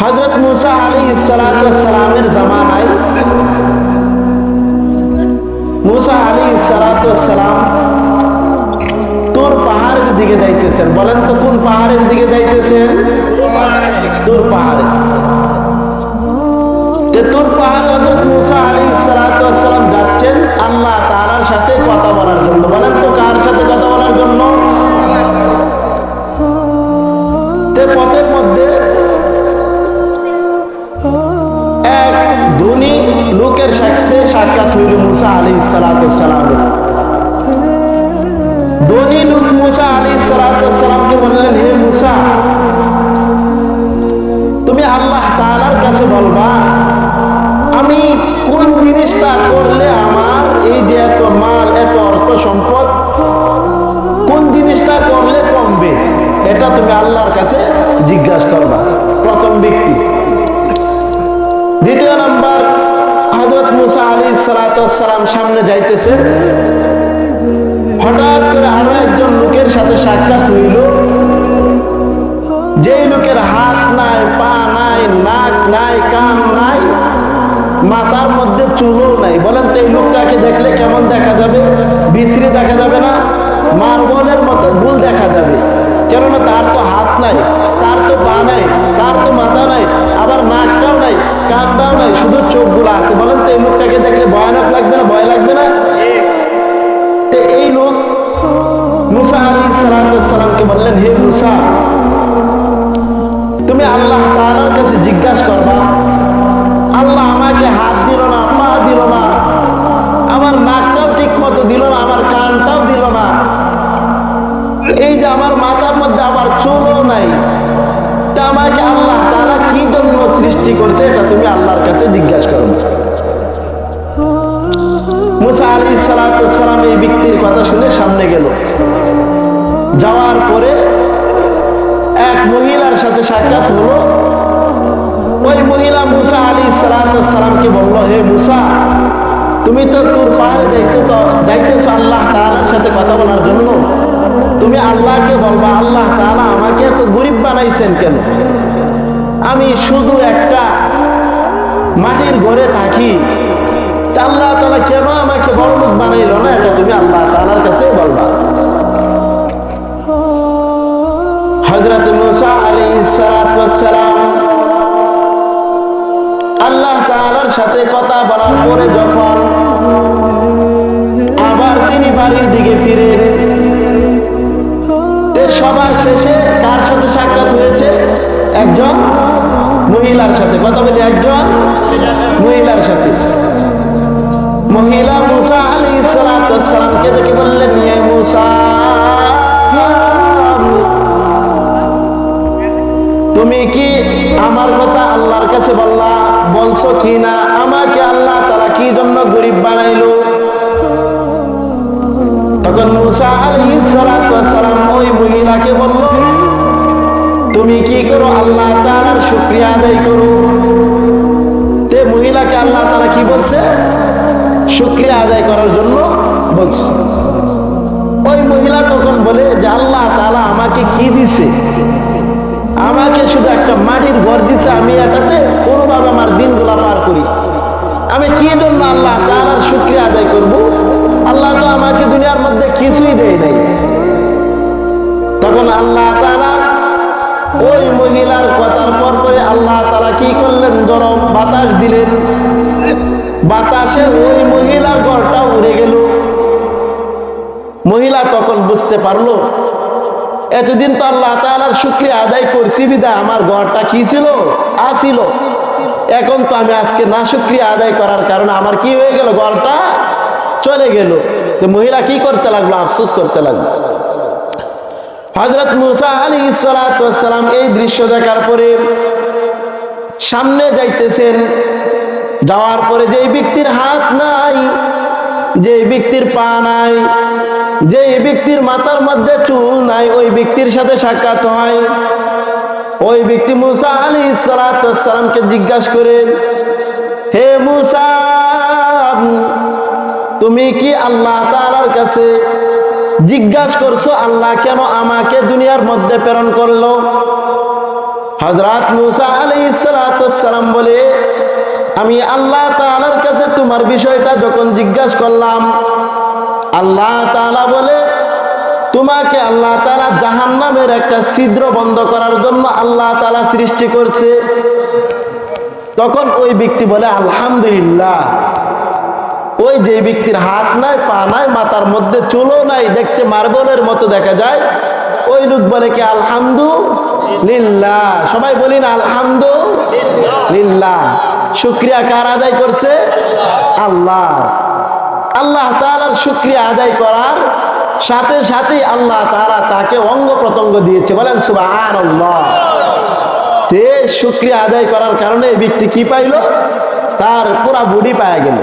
হজরত মুসা আলী সালামের জামানায় মুসা আলী সালাম তোর পাহাড়ের দিকে যাইতেছেন। বলেন তো কোন পাহাড়ের দিকে যাইতেছেন? তোর পাহাড়ে। তোর পাহাড়ে আল্লাহ কার সাথে কথা বলার জন্য? পথের মধ্যে ধনী লোকের সাথে সাক্ষাৎ হইল মুসা আলী সালাম। ধনী লোক মুসা আলী সালামকে বললেন সালাম সামনে যাইতেছে। হঠাৎ করে আরও একজন লোকের সাথে সাক্ষাৎ হইল। যেই লোকের হাত নাই, পা নাই, নাক নাই, কান নাই, মাথার মধ্যে চুলও নাই। বলেন তো এই লোকটাকে দেখলে কেমন দেখা যাবে? বিশ্রী দেখা যাবে না? মার্বলের মতো গুল দেখা যাবে। কেননা তার তো হাত নাই, তার তো পা নাই, তার তো মাথা নাই, আবার নাকটাও নাই, কানটাও নাই, শুধু এই লোকটাকে দেখলে ভয়ানক লাগবে না, ভয় লাগবে না? এই লোক মুসা আলী সালামকে বললেন, হে মুসা, তুমি আল্লাহ তাআলার কাছে জিজ্ঞাসা করবা, আল্লাহ আমাকে হাত দিল না, পা দিল না, আমার নাকটাও ঠিক মতো দিল না, আমার কানটাও দিল না, এই যে আমার মাথার মধ্যে আবার চুলও নাই, তা আমাকে আল্লাহ তারা কি জন্য সৃষ্টি করছে, এটা তুমি আল্লাহর কাছে জিজ্ঞাসা করবে? মুসা আলী সালাম এই ব্যক্তির কথা শুনে সামনে গেল। যাওয়ার পরে এক মহিলার সাথে সাক্ষাৎ হলো। ওই মহিলা মুসা আলী সালামকে বলল, হে মুসা, তুমি তো তোর পাহাড়ে যাইতে তো যাইতেছো আল্লাহ তাআলার সাথে কথা বলার জন্য। তুমি আল্লাহকে বলবা, আল্লাহ তাআলা আমাকে এত গরিব বানাইছেন কেন? আমি শুধু একটা মাটির ঘরে থাকি। আল্লাহ তাআলা কেন আমাকে বড় লোক বানাইলো না? এটা তুমি আল্লাহ তাআলার কাছে বলবা। হজরত মুসা আলী সালাম আল্লাহ তাআলার সাথে কথা বলার পরে যখন আবার তিনি বাড়ির দিকে ফিরেন তে সবার শেষে কার সাথে সাক্ষাৎ হয়েছে? একজন মহিলার সাথে। কথা বলি, একজন মহিলার সাথে। সালামকে দেখে বললেন তুমি কি আমার কথা আল্লাহর কাছে বললা? বলছো কি না? আমাকে আল্লাহ তারা কি জন্য গরিব বানাইলো? তখন সালাম ওই মহিলাকে বলল, তুমি কি করো? আল্লাহ তালার শুক্রিয়া আদায় করো। তে মহিলাকে আল্লাহ তারা কি বলছে? শুক্রিয়া আদায় করার জন্য বলছে। ওই মহিলা তখন বলে, যে আল্লাহ তালা আমাকে কি দিছে? আমাকে শুধু একটা মাটির ঘর দিছে আমি এটাতে কোনোভাবে আমার দিনগুলা পার করি। আমি কি জন্য আল্লাহ তালার শুক্রিয়া আদায় করব? আল্লাহ তো আমাকে দুনিয়ার মধ্যে কিছুই দেয় নাই। তখন আল্লাহ তালা ওই মহিলার কথার পর পরে আল্লাহ তারা কি করলেন? গরম বাতাস দিলেন। বাতাসে ওই বুঝতে পারল? এতদিন তো আল্লাহ তালার শুক্রিয়া আদায় করছি বিদায় আমার ঘরটা কি ছিল? আসিল এখন তো আমি আজকে না শুক্রিয়া আদায় করার কারণে আমার কি হয়ে গেল? ঘরটা চলে গেল। তো মহিলা কি করতে লাগল? আফসোস করতে লাগল। হজরত মুসা আলী সালাম এই দৃশ্য দেখার পরে সামনে যাইতেছেন। যাওয়ার পরে যেই ব্যক্তির হাত নাই যে ব্যক্তির পা নাই যে ব্যক্তির মাথার মধ্যে চুল নাই, ওই ব্যক্তির সাথে সাক্ষাৎ হয়। ওই ব্যক্তি মুসা আলী সালামকে জিজ্ঞাসা করেন হে মুসা, তুমি কি আল্লাহ তালার কাছে জিজ্ঞাসা করছ, আল্লাহ কেন আমাকে দুনিয়ার মধ্যে প্রেরণ করল? হজরত মুসা আলী সালাম বলে, আমি আল্লাহ তাআলার কাছে তোমার বিষয়টা যখন জিজ্ঞাসা করলাম আল্লাহ তাআলা বলে, তোমাকে আল্লাহ তাআলা জাহান্নামের একটা ছিদ্র বন্ধ করার জন্য আল্লাহ তাআলা সৃষ্টি করছে। তখন ওই ব্যক্তি বলে, আলহামদুলিল্লাহ, ওই যে ব্যক্তির হাত নাই, পা নাই, মাথার মধ্যে চুলও নাই, দেখতে মার্বলের মতো দেখা যায়। ওই লোক বলে কি, আলহামদুলিল্লাহ। সবাই বলি না, আলহামদুলিল্লাহ। শুক্রিয়া কার আদায় করছে? আল্লাহ। আল্লাহ তাআলার শুক্রিয়া আদায় করার সাথে সাথে আল্লাহ তাআলা তাকে অঙ্গ প্রত্যঙ্গ দিয়েছে। বলেন, সুবহানাল্লাহ। তে শুক্রিয়া আদায় করার কারণে এই ব্যক্তি কি পাইলো? তার পুরা বুড়ি পায়া গেল।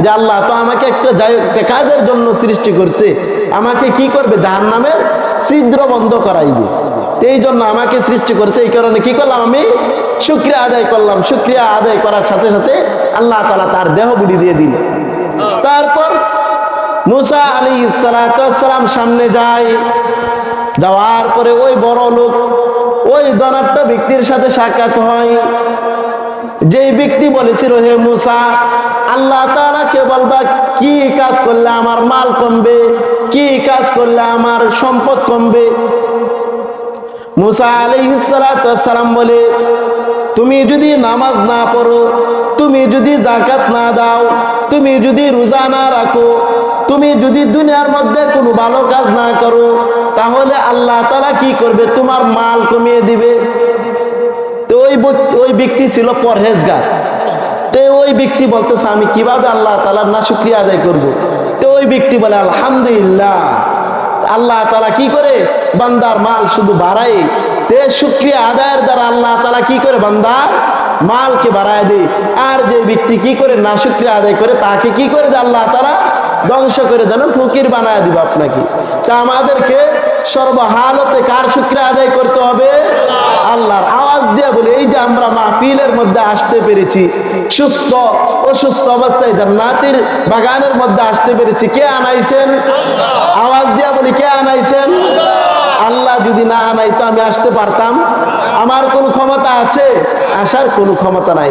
যে আল্লাহ তো আমাকে একটা যাই একটা কাজের জন্য সৃষ্টি করছে। আমাকে কি করবে? জাহান নামের ছিদ্র বন্ধ করাইবে। এই জন্য আমাকে সৃষ্টি করছে। এই কারণে কি করলাম আমি? শুক্রিয়া আদায় করলাম। শুক্রিয়া আদায় করার সাথে সাথে আল্লাহ তালা তার দেহ বুড়ি দিয়ে দিল। তারপর মুসা আলী সালাম সামনে যায়। যাওয়ার পরে ওই বড় লোক, ওই ধনাঢ্য ব্যক্তির সাথে সাক্ষাৎ হয়। যেই ব্যক্তি বলেছিল, হে মুসা, আল্লাহ তাআলাকে বলবা, কি কাজ করলে আমার মাল কমবে? কি কাজ করলে আমার সম্পদ কমবে? মুসা আলাইহিসসালাম বলে, তুমি যদি নামাজ না পড়ো তুমি যদি জাকাত না দাও, তুমি যদি রোজা না রাখো, তুমি যদি দুনিয়ার মধ্যে কোনো ভালো কাজ না করো, তাহলে আল্লাহ তারা কি করবে? তোমার মাল কমিয়ে দিবে। তো ওই ওই ব্যক্তি ছিল পরহেজগার। তো ওই ব্যক্তি বলতেছে, আমি কীভাবে আল্লাহ তালার না শুক্রিয়া আদায় করব। তো ওই ব্যক্তি বলে, আলহামদুলিল্লাহ। আল্লাহ তালা কি করে? বান্দার মাল শুধু বাড়ায়। তে শুক্রিয়া আদায়ের দ্বারা আল্লাহ তালা কি করে বান্দার মালকে বাড়ায় দেয় আর যে ব্যক্তি কি করে না শুক্রিয়া আদায় করে, তাকে কি করে দেয় আল্লাহ তারা ধ্বংস করে যেন ফকির বানায় দিব আপনাকে। তা আমাদেরকে সর্বহালতে কার শুক্রিয়া আদায় করতে হবে? আল্লাহর আওয়াজ দিয়ে বলে, এই যে আমরা মাহফিলের মধ্যে আসতে পেরেছি, সুস্থ, অসুস্থ অবস্থায় জান্নাতের বাগানের মধ্যে আসতে পেরেছি, কে আনাইছেন? আওয়াজ দিয়া বলি, কে আনাইছেন? আল্লাহ যদি না আনাই তো আমি আসতে পারতাম। আমার কোন ক্ষমতা আছে? আসার কোনো ক্ষমতা নাই।